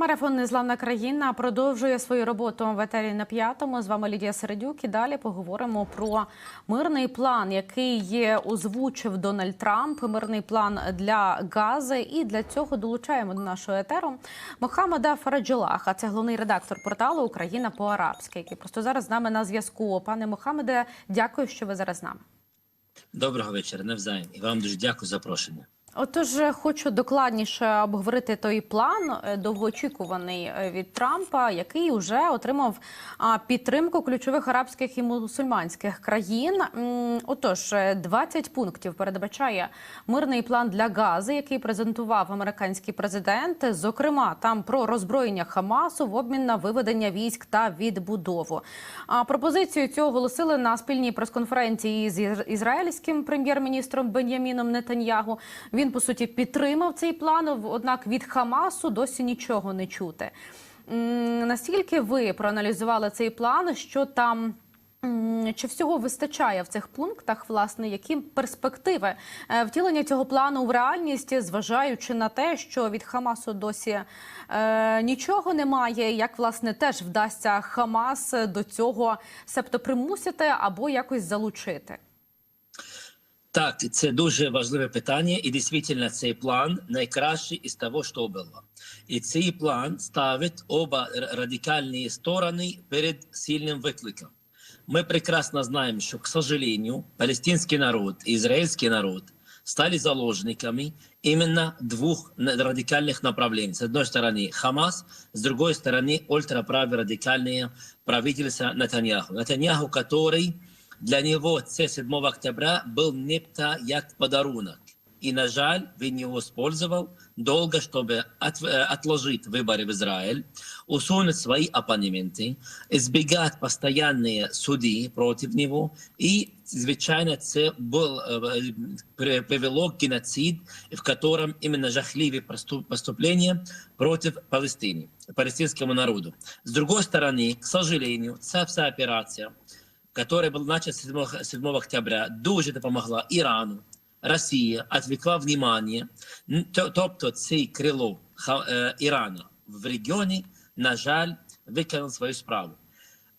Марафон Незламна країна продовжує свою роботу в етері на п'ятому. З вами Лідія Середюк. І далі поговоримо про мирний план, який озвучив Дональд Трамп. Мирний план для Гази. І для цього долучаємо до нашого етеру Мохаммада Фараджолаха. Це головний редактор порталу Україна по арабськи, який просто зараз з нами на зв'язку. Пане Мохаммеде, дякую, що ви зараз з нами. Доброго вечора, навзаєм. І вам дуже дякую за запрошення. Отож, е, хочу докладніше обговорити той план е, довгоочікуваний е, від Трампа, який вже отримав підтримку ключових арабських і мусульманських країн. Отож, е, 20 пунктів передбачає мирний план для Гази, який презентував американський президент. Зокрема, там про роззброєння Хамасу в обмін на виведення військ та відбудову. А пропозицію цього оголосили на спільній прес-конференції з ізраїльським прем'єр-міністром Бен'яміном Нетаньягу. Він по суті підтримав цей план. Однак від Хамасу досі нічого не чути. Наскільки ви проаналізували цей план? Що там? Чи всього вистачає в цих пунктах, власне, які перспективи е, втілення цього плану в реальність, зважаючи на те, що від Хамасу досі е, нічого немає, як власне теж вдасться Хамас до цього, себто примусити або якось залучити? Так, це дуже важливе питання, і дійсно цей план найкращий із того, що було. І цей план ставить оба р- радикальні сторони перед сильним викликом. Мы прекрасно знаем, что, к сожалению, палестинский народ и израильский народ стали заложниками именно двух на- радикальных направлений. С одной стороны Хамас, с другой стороны ультраправые радикальные правительства Натаньяху. Натаньяху, который для него це 7 октября был небто як подарунок. И, на жаль, він его использовал долго, чтобы от- э, отложить выборы в Израиль, усунуть свои оппоненты, избегать постоянные суды против него. И, звичайно, це был, э, при- привело к геноцид, в котором именно жахливые поступления против Палестины, палестинскому народу. С другой стороны, к сожалению, ця вся операция, которая была начата 7, 7 октября, дуже допомогла Ірану, Росія відвлекла внимание, тобто цей крило е, Ірана в регіоні, на жаль, виконав свою справу.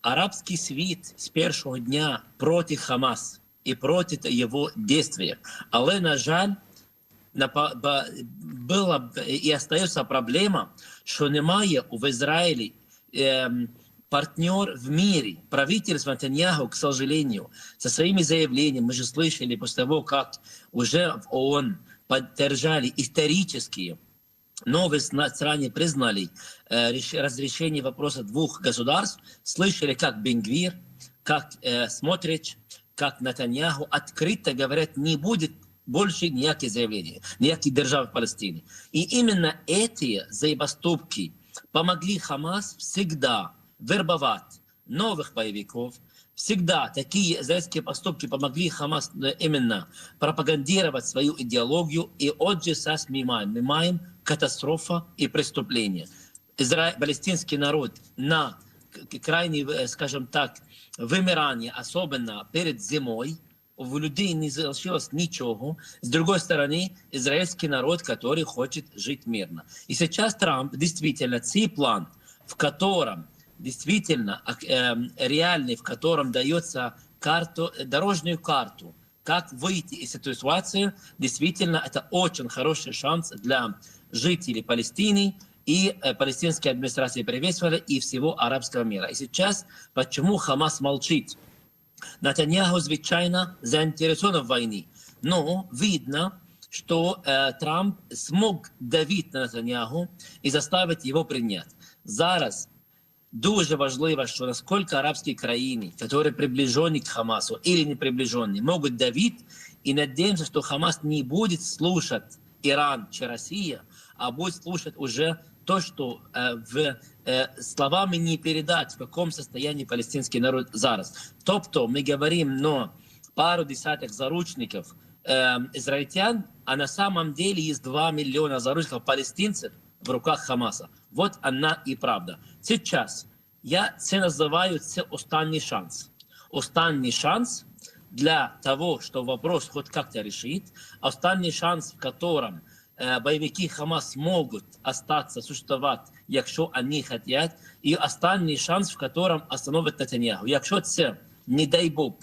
Арабський світ з першого дня проти Хамас і проти його дійства. Але, на жаль, була і остається проблема, що немає в Ізраїлі ем, партнер в мире. Правительство Нетаньяху, к сожалению, со своими заявлениями, мы же слышали после того, как уже в ООН поддержали исторические новые страны признали э, реш- разрешение вопроса двух государств, слышали, как Бенгвир, как э, Смотрич, как Натаньяху открыто говорят, не будет больше никаких заявлений, никаких держав Палестины. И именно эти забастовки помогли Хамас всегда вербовать новых боевиков, Всегда такие израильские поступки помогли Хамас э, именно пропагандировать свою идеологию, и отже сейчас мы маем, мы маем катастрофа и преступление. Изра... Палестинский народ на крайне, э, скажем так, вымирание, особенно перед зимой, у людей не залишилось ничего. С другой стороны, израильский народ, который хочет жить мирно. И сейчас Трамп действительно цей план, в котором действительно ак- эм, реальный, в котором дается карту, э, дорожную карту, как выйти из этой ситуации, действительно это очень хороший шанс для жителей Палестины и э, палестинской администрации приветствовали и всего арабского мира. И сейчас почему Хамас молчит? Натаньяху, звичайно, заинтересован в войне. Но видно, что э, Трамп смог давить на Натаньяху и заставить его принять. Зараз дуже важливо, що наскільки арабські країни, які приближені к Хамасу или не приближені, можуть давити, і надеемся, що Хамас не буде слушать Иран чи Россия, а будет слушать уже то, что э, в э, словами не передать, в каком состоянии палестинский народ зараз. Тобто мы говорим, но пару десяток заручников э, израильтян, а на самом деле есть 2 миллиона заручников палестинцев в руках Хамаса. Вот она и правда. Сейчас я це називаю це останній шанс. Останній шанс для того, что вопрос хоть как-то решить, останний шанс, в котором е, бойовики Хамас можуть остаться, существувати, якщо вони хотять, і останній шанс, в котором остановить Нетаньяху. Якщо це, не дай Бог,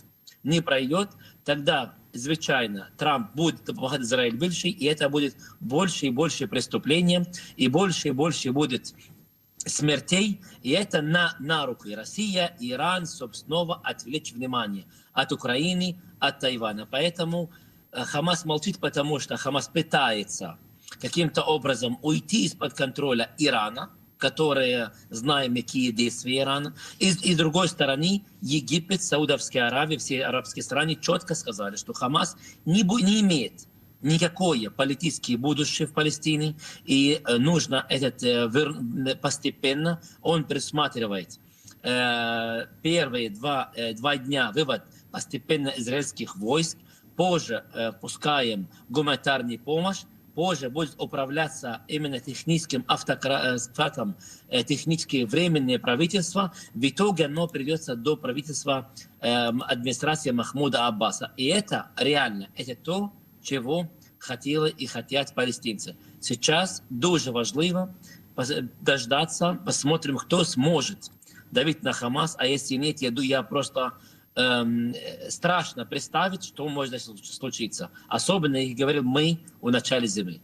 не пройдет, тогда, звичайно, Трамп будет помогать Израиль більше, и это будет больше и больше преступления, и больше и больше будет смертей, и это на, на руку. И Россия, и Иран, собственно, отвлечь внимание от Украины, от Тайваня. Поэтому э, Хамас молчит, потому что Хамас пытается каким-то образом уйти из-под контроля Ирана, которые знаем, какие действия Ирана. И, и с другой стороны, Египет, Саудовская Аравия, все арабские страны четко сказали, что Хамас не, не имеет никакое политическое будущее в Палестине, и э, нужно этот э, вер- постепенно, он предусматривает э, первые два, э, два дня вывод постепенно израильских войск, позже э, пускаем гуманитарную помощь, позже будет управляться именно техническим автократом, э, техническое временное правительство. В итоге оно придется до правительства эм, администрации Махмуда Аббаса. И это реально, это то, чего хотели и хотят палестинцы. Сейчас дуже важливо дождаться, посмотрим, кто сможет давить на Хамас, а если нет, я, ду- я просто эм, э, страшно представить, что может случиться. Особенно, як говорил мы в начале зимы.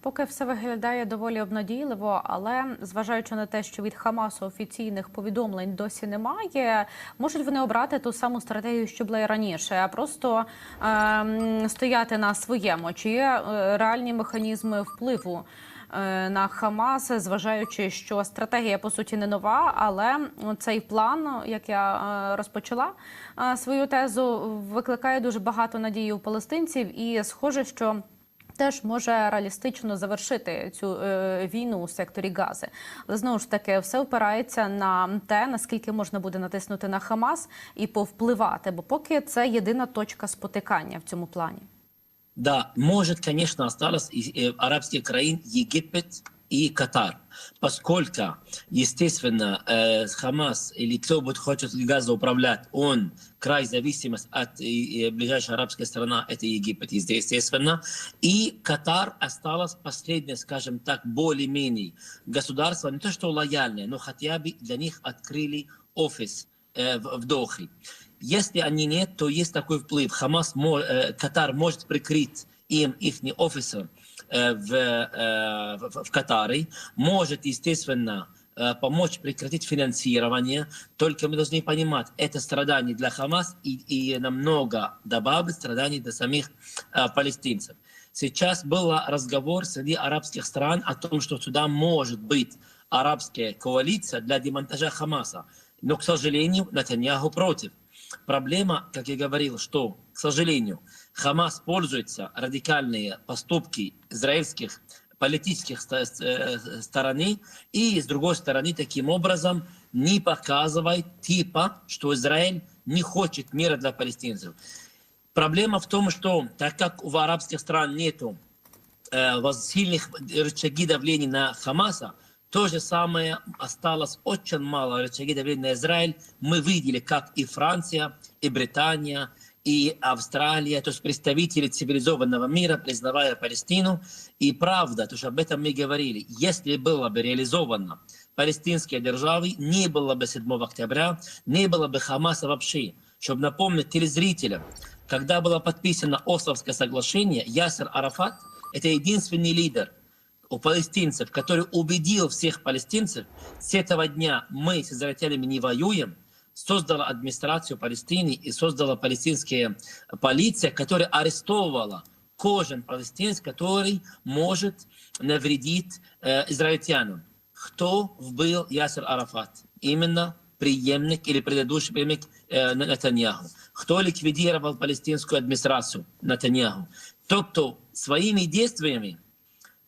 Поки все виглядає доволі обнадійливо, але зважаючи на те, що від Хамасу офіційних повідомлень досі немає, можуть вони обрати ту саму стратегію, що була і раніше, а просто ем, стояти на своєму. Чи є е, реальні механізми впливу? е, На Хамас, зважаючи, що стратегія по суті не нова, але цей план, як я е, розпочала е, свою тезу, викликає дуже багато надії у палестинців, і схоже, що теж може реалістично завершити цю е, війну у секторі Гази. Але знову ж таки, все впирається на те, наскільки можна буде натиснути на Хамас і повпливати, бо поки це єдина точка спотикання в цьому плані. Да, может, конечно, осталось и, э, арабских краин Египет и Катар, поскольку, естественно, э, Хамас или кто будет хочет Газа управлять, он край зависимость от ближайшая арабская страна, это Египет, естественно, и Катар осталось последнее, скажем так, более-менее государство, не то что лояльное, но хотя бы для них открыли офис э, в Дохе. Если они нет, то есть такой вплыв. Хамас, э, Катар может прикрыть им их офисы э, в, э, в, в Катаре, может, естественно, помочь прекратить финансирование. Только мы должны понимать, это страдание для Хамас и, и намного добавит страданий для самих палестинцев. Сейчас был разговор среди арабских стран о том, что сюда может быть арабская коалиция для демонтажа Хамаса. Но, к сожалению, Натаньяху против. Проблема, как я говорил, что, к сожалению, Хамас пользуется радикальные поступки израильских политических э, стороны и, с другой стороны, таким образом не показывает типа, что Израиль не хочет мира для палестинцев. Проблема в том, что так как у арабских стран нету э, сильных рычаги давления на Хамаса, то же самое осталось очень мало рычаги давления на Израиль. Мы видели, как и Франция, и Британия, и Австралия, то есть представители цивилизованного мира, признавая Палестину. И правда, то, что об этом мы говорили, если было бы реализовано палестинские державы, не было бы 7 октября, не было бы Хамаса вообще. Чтобы напомнить телезрителям, когда было подписано Ословское соглашение, Ясер Арафат – это единственный лидер у палестинцев, который убедил всех палестинцев, с этого дня мы с израильтянами не воюем, создала администрацию Палестины и создала палестинская полиция, которая арестовывала кожен палестинец, который может навредить э, израильтянам. Кто был Ясер Арафат? Именно преемник или предыдущий преемник э, Натаньяху. Кто ликвидировал палестинскую администрацию? Натаньяху. Тот, кто своими действиями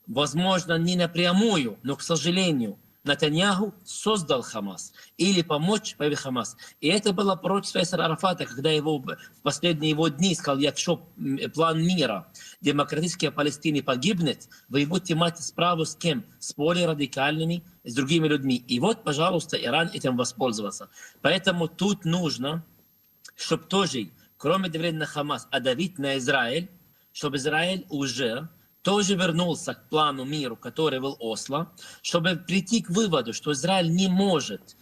возможно, не напрямую, но, к сожалению, Натаньяху создал Хамас или помочь появить Хамас. И это было против Ясера Арафата, когда его в последние его дни сказал, якщо план мира демократической Палестины погибнет, вы будете иметь справу с кем? С более радикальными, с другими людьми. И вот, пожалуйста, Иран этим воспользовался. Поэтому тут нужно, чтобы тоже, кроме давления на Хамас, а давить на Израиль, чтобы Израиль уже тоже вернулся к плану миру, который был Осло, чтобы прийти к выводу, что Израиль не может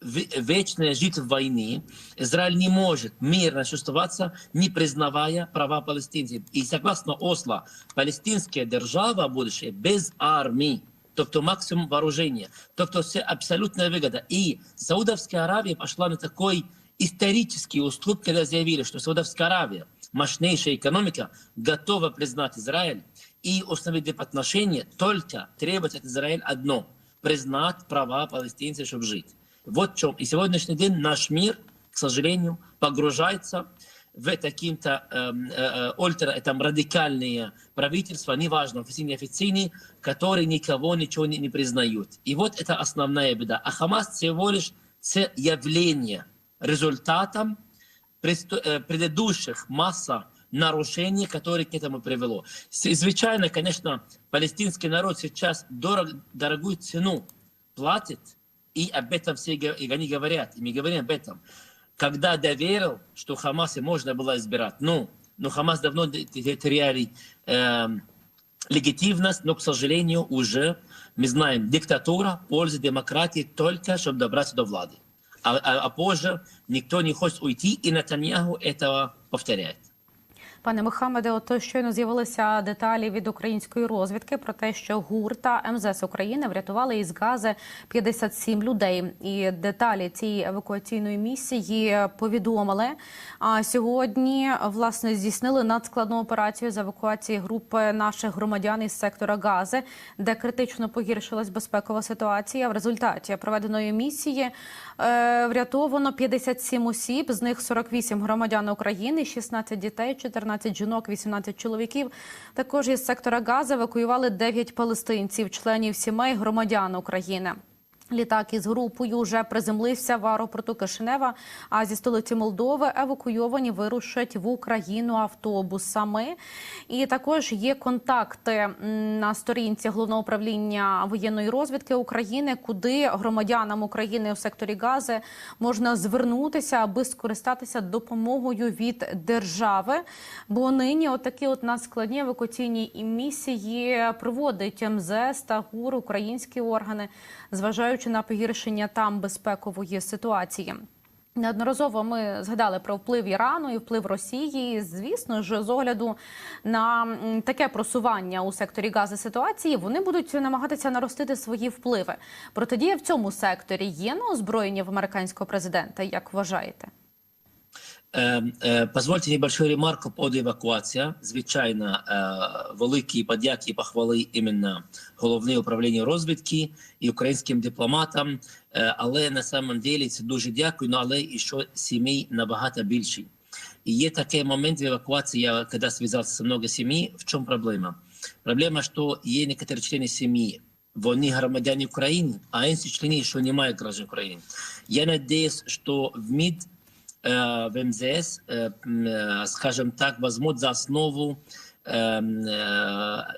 вечно жить в войне. Израиль не может мирно существоваться, не признавая права палестинцев. И согласно Осло, палестинская держава будущее без армии, тобто максимум вооружения, тобто все абсолютная выгода. И Саудовская Аравия пошла на такой исторический уступ, когда заявили, что Саудовская Аравия, мощнейшая экономика, готова признать Израиль и установить отношения, только требовать от Израиля одно – признать права палестинцев, чтобы жить. Вот в чем. И сегодняшний день наш мир, к сожалению, погружается в таким-то эм, э, э, ультра, там, радикальные правительства, неважно, официальные, неофициальные, которые никого ничего не, не признают. И вот это основная беда. А Хамас всего лишь явление результатом э, предыдущих масса нарушений, которые к этому привело. Звичайно, конечно, палестинский народ сейчас дорог- дорогую цену платит, и об этом все и они говорят, и мы говорим об этом. Когда доверил, что Хамас и можно было избирать. Ну, но Хамас давно теряли эм, легитимность, но, к сожалению, уже мы знаем, диктатура, польза демократии только, чтобы добраться до влады. А, а- а позже никто не хочет уйти, и Натаньяху этого повторяет. Пане Мохамеде, от щойно з'явилися деталі від української розвідки про те, що ГУР та МЗС України врятували із Гази 57 людей. І деталі цієї евакуаційної місії повідомили. А сьогодні власне здійснили надскладну операцію з евакуації групи наших громадян із сектора Гази, де критично погіршилась безпекова ситуація. В результаті проведеної місії е, врятовано 57 осіб, з них 48 громадян України, 16 дітей, 14 жінок, 18 чоловіків. Також із сектора Гази евакуювали 9 палестинців, членів сімей громадян України. Літак із групою вже приземлився в аеропорту Кишинева. А зі столиці Молдови евакуйовані вирушать в Україну автобусами. І також є контакти на сторінці головного управління воєнної розвідки України, куди громадянам України у секторі Гази можна звернутися, аби скористатися допомогою від держави. Бо нині отакі от надскладні евакуаційні місії проводить МЗС та ГУР, українські органи, зважаючи на погіршення там безпекової ситуації. Неодноразово ми згадали про вплив Ірану і вплив Росії. Звісно ж, з огляду на таке просування у секторі гази ситуації, вони будуть намагатися наростити свої впливи. Протидія в цьому секторі є на озброєнні в американського президента. Як вважаєте? Е, е, Позвольте небольшую ремарку под евакуація. Звичайно, е, великі подяки і похвали іменно головне управління розвідки і українським дипломатам. Е, Але на самом деле це дуже дякую, ну, але і що сімей набагато більше. І є такий момент в евакуації, я коли зв'язався з много сімей, в чому проблема? Проблема, що є некоторі члени сім'ї, вони громадяни України, а інші члени, що не мають граждан України. Я надеюсь, що в МИД э, в МЗС, э, э, скажем так, возьмут за основу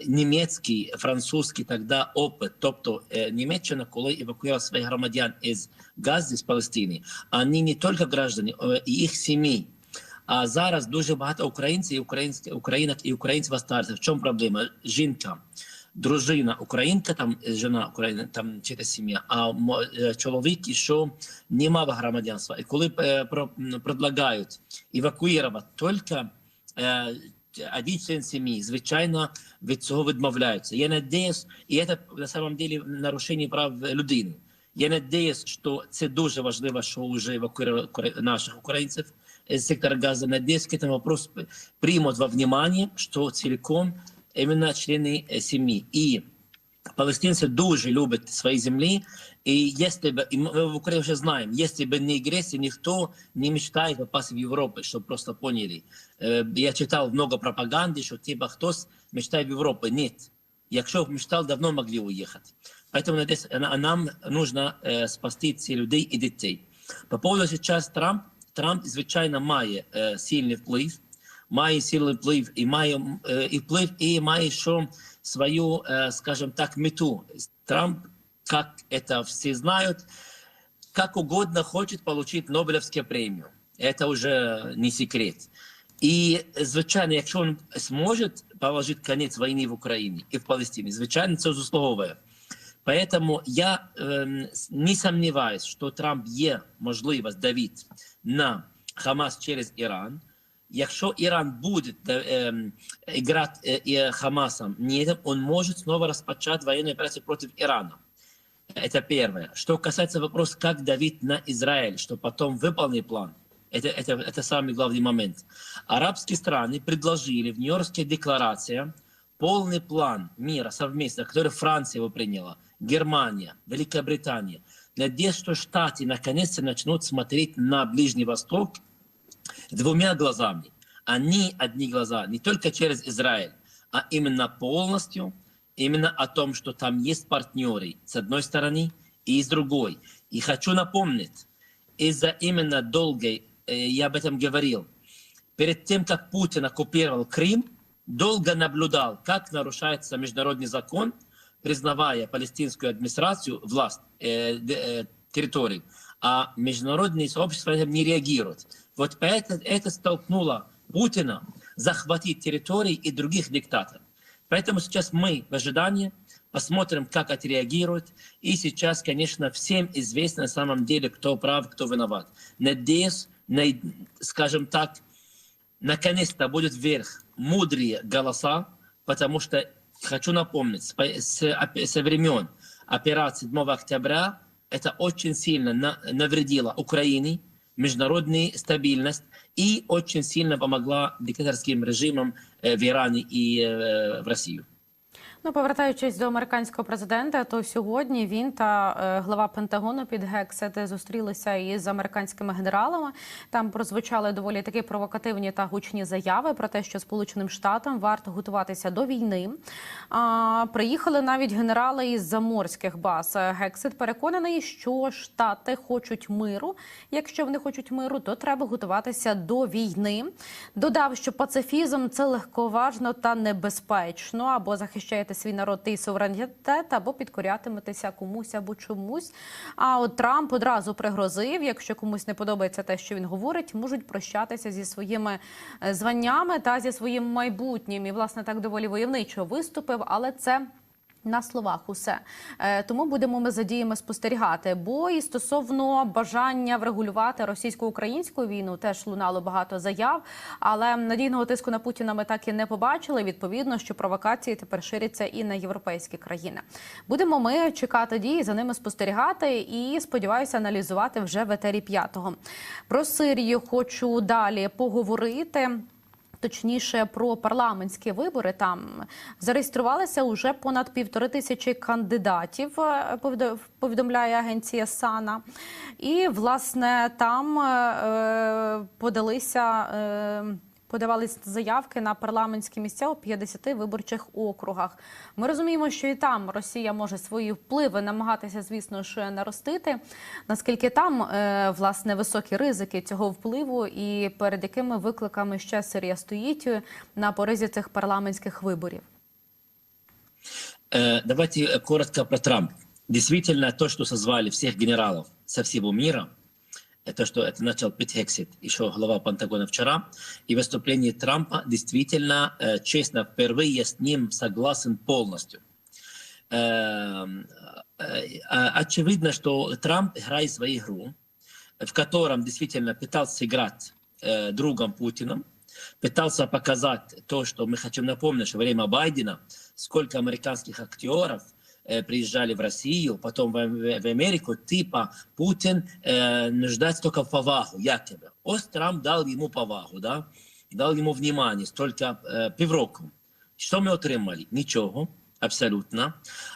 німецький, французький тогда опит. Тобто Німеччина, коли евакуювала своїх громадян із Гази, з Палестини, вони не тільки граждані, е, і їх сім'ї. А зараз дуже багато українців, українських українок і українців старців. В чому проблема? Жінка, дружина українка, там е, жена українка, там чи сім'я, а е, чоловік, що не мав громадянства. І коли е, про, предлагають евакуювати тільки один член сім'ї, звичайно, від цього відмовляються. Я надіюсь, і це на самом деле нарушення прав людини. Я надіюсь, що це дуже важливо, що вже евакуювали наших українців сектора газа. Надеюсь, к этому вопросу примут во внимание, что целиком именно члены э, семьи. И палестинцы дуже любят свои земли. И если бы, и мы в Украине уже знаем, если бы не агрессия, никто не мечтает попасть в Европу, чтобы просто поняли. Э, Я читал много пропаганды, что типа кто мечтает в Европу. Нет. Якщо б мечтал, давно могли уехать. Поэтому надеюсь, на- нам нужно э, спасти ці людей і дітей. По поводу сейчас Трамп, Трамп, звичайно, має е, сильний вплив, має сильний вплив і має е, і вплив, і має що свою, е, скажем так, мету. Трамп, как это все знают, как угодно хочет получить Нобелевскую премию. Это уже не секрет. І звичайно, якщо він зможе положити кінець війни в Україні і в Палестині, звичайно, це заслуговує. Поэтому я эм, с- не сомневаюсь, что Трамп є можливість давити на Хамас через Іран. Якщо Іран буде грати э, Хамасом, он может снова распочать военную операцию против Ирана. Это первое. Что касается вопроса, как давить на Израиль, что потом выполнить план, это, это самый главный момент. Арабские страны предложили в Нью-Йоркской декларации полный план мира совместно, который Франция его приняла, Германия, Великобритания. Надеюсь, что Штаты наконец-то начнут смотреть на Ближний Восток двумя глазами. Они одни глаза, не только через Израиль, а именно полностью, именно о том, что там есть партнеры с одной стороны и с другой. И хочу напомнить, из-за именно долгой, э, я об этом говорил, перед тем, как Путин оккупировал Крым, долго наблюдал, как нарушается международный закон, признавая палестинскую администрацию власть э, э, территорий, а международное сообщество не реагирует. Вот это, это столкнуло Путина захватить территории и других диктаторов. Поэтому сейчас мы в ожидании посмотрим, как отреагируют. И сейчас, конечно, всем известно на самом деле, кто прав, кто виноват. Надеюсь, на, скажем так, наконец-то будет вверх мудрые голоса, потому что хочу напомнить, с, с, со времен операции 7 октября это очень сильно на- навредило Украине, международной стабильность и очень сильно помогла диктаторским режимам э, в Иране и э, в Россию. Ну, повертаючись до американського президента, то сьогодні він та е, глава Пентагону під Гексет зустрілися із американськими генералами. Там прозвучали доволі такі провокативні та гучні заяви про те, що Сполученим Штатам варто готуватися до війни. А, приїхали навіть генерали із заморських баз. Гексет переконаний, що штати хочуть миру. Якщо вони хочуть миру, то треба готуватися до війни. Додав, що пацифізм це легковажно та небезпечно, або захищаєте свій народ і суверенітет, або підкорятиметеся комусь або чомусь. А от Трамп одразу пригрозив, якщо комусь не подобається те, що він говорить, можуть прощатися зі своїми е, званнями та зі своїм майбутнім. І власне так доволі войовничо виступив, але це. На словах усе Е, тому будемо ми за діями спостерігати. Бо і стосовно бажання врегулювати російсько-українську війну теж лунало багато заяв. Але надійного тиску на Путіна ми так і не побачили. Відповідно, що провокації тепер ширяться і на європейські країни. Будемо ми чекати дії, за ними спостерігати і сподіваюся аналізувати вже в етері п'ятого. Про Сирію хочу далі поговорити. Точніше про парламентські вибори там зареєструвалися уже понад півтори тисячі кандидатів. е, Повідомляє агенція Сана, і власне там е, подалися. Е, Подавались заявки на парламентські місця у 50 виборчих округах. Ми розуміємо, що і там Росія може свої впливи намагатися, звісно ж, наростити. Наскільки там е, власне високі ризики цього впливу, і перед якими викликами ще Сирія стоїть на поризі цих парламентських виборів? Э, Давайте коротко про Трамп. Действительно, то, что созвали всех генералов со всего мира, это что это начал Пит Хексит, еще глава Пентагона вчера, и выступление Трампа действительно, э, честно, впервые я с ним согласен полностью. Э, э, Очевидно, что Трамп играет свою игру, в котором действительно пытался сыграть э, другом Путиным, пытался показать то, что мы хотим напомнить, что время Байдена сколько американских актеров приезжали в Россию, потом в, в- Америку, типа Путин э, нуждается только в повагу, якобы. Ось Трамп дал ему повагу, да? дал ему внимание, столько э, півроку. Что мы отримали? Ничего, абсолютно.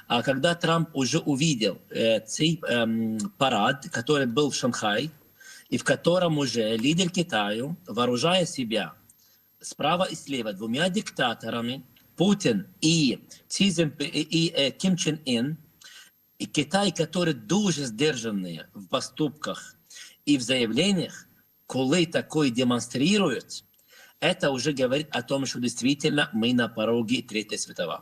А когда Трамп уже увидел э, цей эм, парад, который был в Шанхае, и в котором уже лидер Китая, вооружая себя справа и слева двумя диктаторами, Путин и, и, э, Ким Чен Ын, и Китай, который дуже сдержанный в поступках и в заявлениях, коли такое демонстрируют, это уже говорит о том, что действительно мы на пороге Третьей Световой.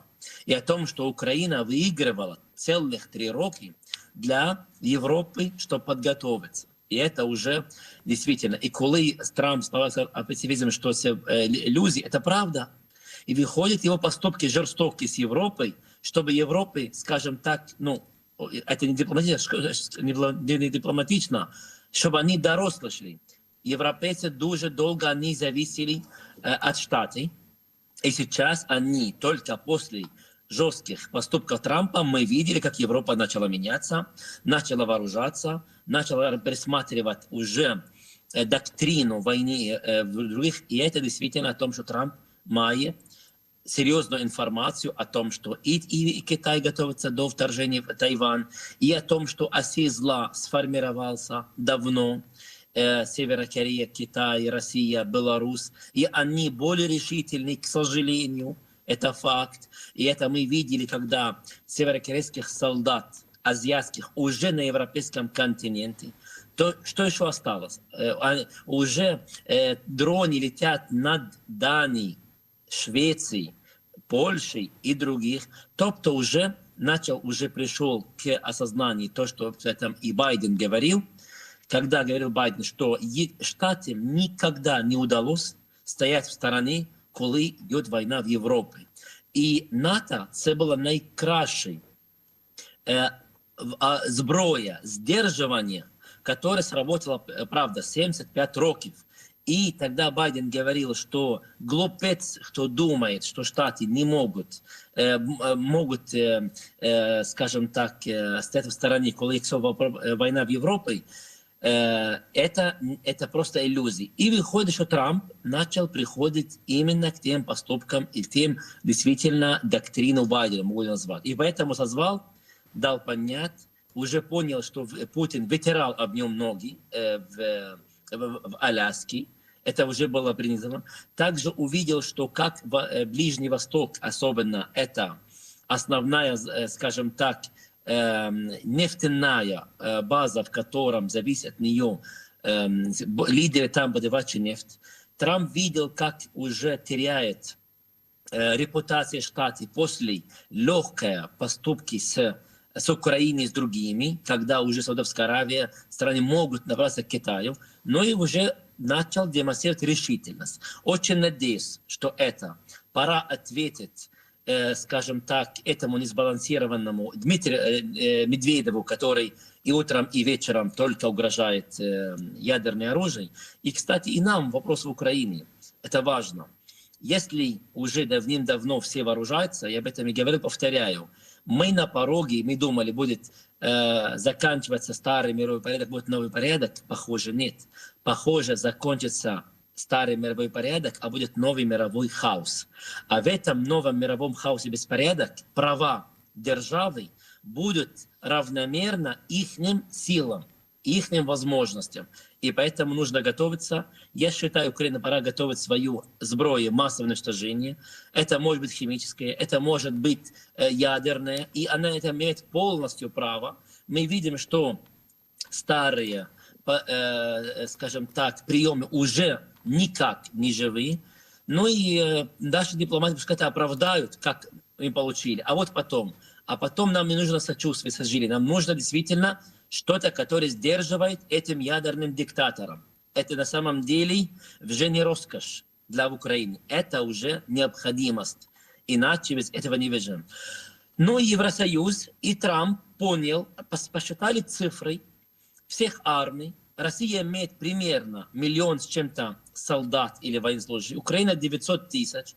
И о том, что Украина выигрывала целых три роки для Европы, чтобы подготовиться. И это уже действительно. И коли Трамп ставався оптимизмом, что це э, иллюзии, это правда. И выходят его поступки жестокие с Европой, чтобы Европы, скажем так, ну, это не дипломатично, не дипломатично, чтобы они доросли шли. Европейцы дуже долго они зависели э, от Штатов. И сейчас они только после жестких поступков Трампа мы видели, как Европа начала меняться, начала вооружаться, начала пересматривать уже э, доктрину войны э, в других. И это действительно о том, что Трамп має серьезную информацию о том, что и, и, Китай готовится до вторжения в Тайвань, и о том, что оси зла сформировался давно, э, Северная Корея, Китай, Россия, Беларусь, и они более решительны, к сожалению, это факт. И это мы видели, когда северокорейских солдат азиатских уже на европейском континенте, то что еще осталось? Э, а- Уже э, дроны летят над Данией, Швецией, Польшей и других. Тобто уже начал, уже пришел к осознанию то, что в этом и Байден говорил, когда говорил Байден, что е- Штатам никогда не удалось стоять в стороне, коли йде війна в Європі. І НАТО це була найкращий э, в- а, зброя, сдерживание, которое сработало, э, правда, 75 років. И тогда Байден говорил, что глупец, кто думает, что Штаты не могут, э, э, могут, э, э, скажем так, э, стоять в стороне, коли э, война в Европе, э, это, это просто иллюзии. И выходит, что Трамп начал приходить именно к тем поступкам и тем действительно доктрину Байдена, могу назвать. И поэтому созвал, дал понять, уже понял, что Путин вытирал об нем ноги э, в, в, в Аляске, это уже было принято. Также увидел, что как э, Ближний Восток, особенно это основная, э, скажем так, эм, нефтяная э, база, в котором зависит от нее эм, лидеры там добывающие нефть. Трамп видел, как уже теряет репутация Штатов после легкой поступки с, с Украиной с другими, когда уже Саудовская Аравия, страны могут набраться к Китаю, но и уже начал демонстрировать решительность. Очень надеюсь, что это пора ответить э, скажем так, этому несбалансированному Дмитрию э, э, Медведеву, который и утром, и вечером только угрожает ядерное оружие. И, кстати, и нам вопрос в Украине. Это важно. Если уже давным-давно все вооружаются, я об этом и говорил, повторяю, мы на пороге, мы думали, будет э, заканчиваться старый мировой порядок, будет новый порядок. Похоже, нет. Похоже, закончится старый мировой порядок, а будет новый мировой хаос. А в этом новом мировом хаосе беспорядок права державы будут равномерно ихним силам, ихним возможностям. И поэтому нужно готовиться. Я считаю, Украина пора готовить свою сброю массового уничтожения. Это может быть химическое, это может быть э, ядерное, и она это имеет полностью право. Мы видим, что старые, по- э, скажем так, приемы уже никак не живы. Ну и э, наши дипломаты пускай оправдают, как мы получили. А вот потом. А потом нам не нужно сочувствие, сожаление. Нам нужно действительно что-то, которое сдерживает этим ядерным диктатором. Это на самом деле уже не роскошь для Украины. Это уже необходимость. Иначе без этого не выживем. Но Евросоюз и Трамп понял, пос- посчитали цифры всех армий. Россия имеет примерно миллион с чем-то солдат или военнослужащих. Украина 900 тысяч.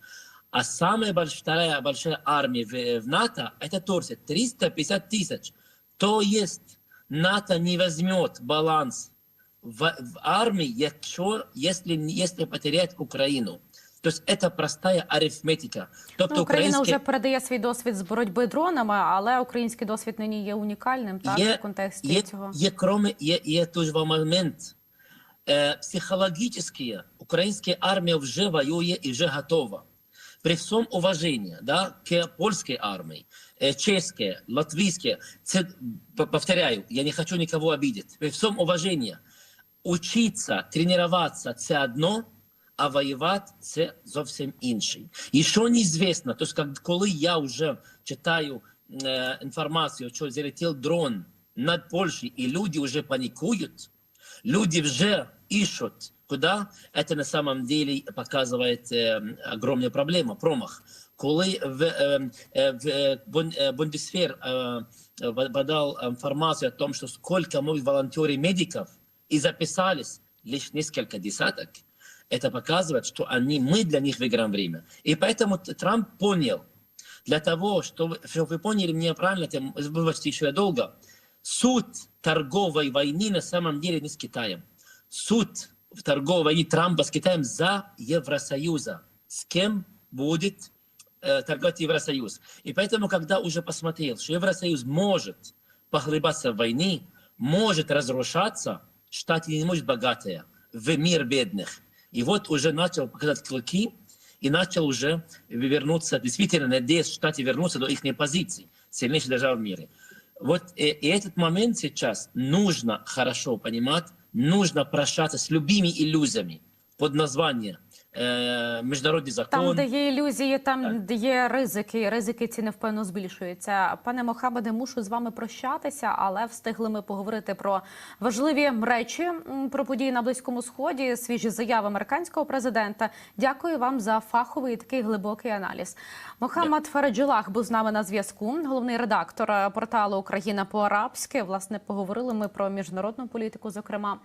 А самая больш- вторая большая армия в, в НАТО – это Турция. 350 тысяч. То есть НАТО не возьмет баланс в, в армии, якщо, если, если потерять Украину. То есть это простая арифметика. Тобто Ну, Україна українське- вже передає свій досвід з боротьби дронами, але український досвід нині є унікальним так Є- в контексті є, цього. є, кроме, є, є же момент. Е, психологически українська армія вже воює і вже готова. При всем уважении да, к польской армии, э, чешской, латвийской, це, п- повторяю, я не хочу никого обидеть. При всем уважении, учиться, тренироваться – це одно, а воювати – це зовсім інше. І що неізвісно, то есть, как- коли я вже читаю е, інформацію, що залетів дрон над Польщею, і люди вже панікують, Люди уже ищут, куда. Это на самом деле показывает э, огромную проблему, промах. Коли в, в е, Бун- е, Бундесвер е, е, подал информацию о том, что сколько могут волонтеры медиков, и записались лишь несколько десяток, это показывает, что они, мы для них выиграем время. И поэтому Трамп понял, для того, чтобы, чтобы вы поняли меня правильно, это, выбачьте, еще долго, суть торговой войны на самом деле не с Китаем. Суть в торговой войне Трампа с Китаем за Евросоюза. С кем будет э, торговать Евросоюз. И поэтому, когда уже посмотрел, что Евросоюз может погребаться в войне, может разрушаться, Штаты не может богатые, в мир бедных. И вот уже начал показать клыки, и начал уже вернуться, действительно надеясь, Штаты вернутся до их позиций, сильнейшей державы в мире. Вот и, и этот момент сейчас нужно хорошо понимать, нужно прощаться с любыми иллюзиями под названием э, международный закон. Там, де є ілюзії, там де є ризики, ризики ці невпевно збільшуються. Пане Мохамеде, мушу з вами прощатися, але встигли ми поговорити про важливі речі, про події на близькому сході, свіжі заяви американського президента. Дякую вам за фаховий такий глибокий аналіз. Мохаммад Фараджулах був з нами на зв'язку. Головний редактор е, порталу Україна по арабськи. Власне, поговорили ми про міжнародну політику, зокрема.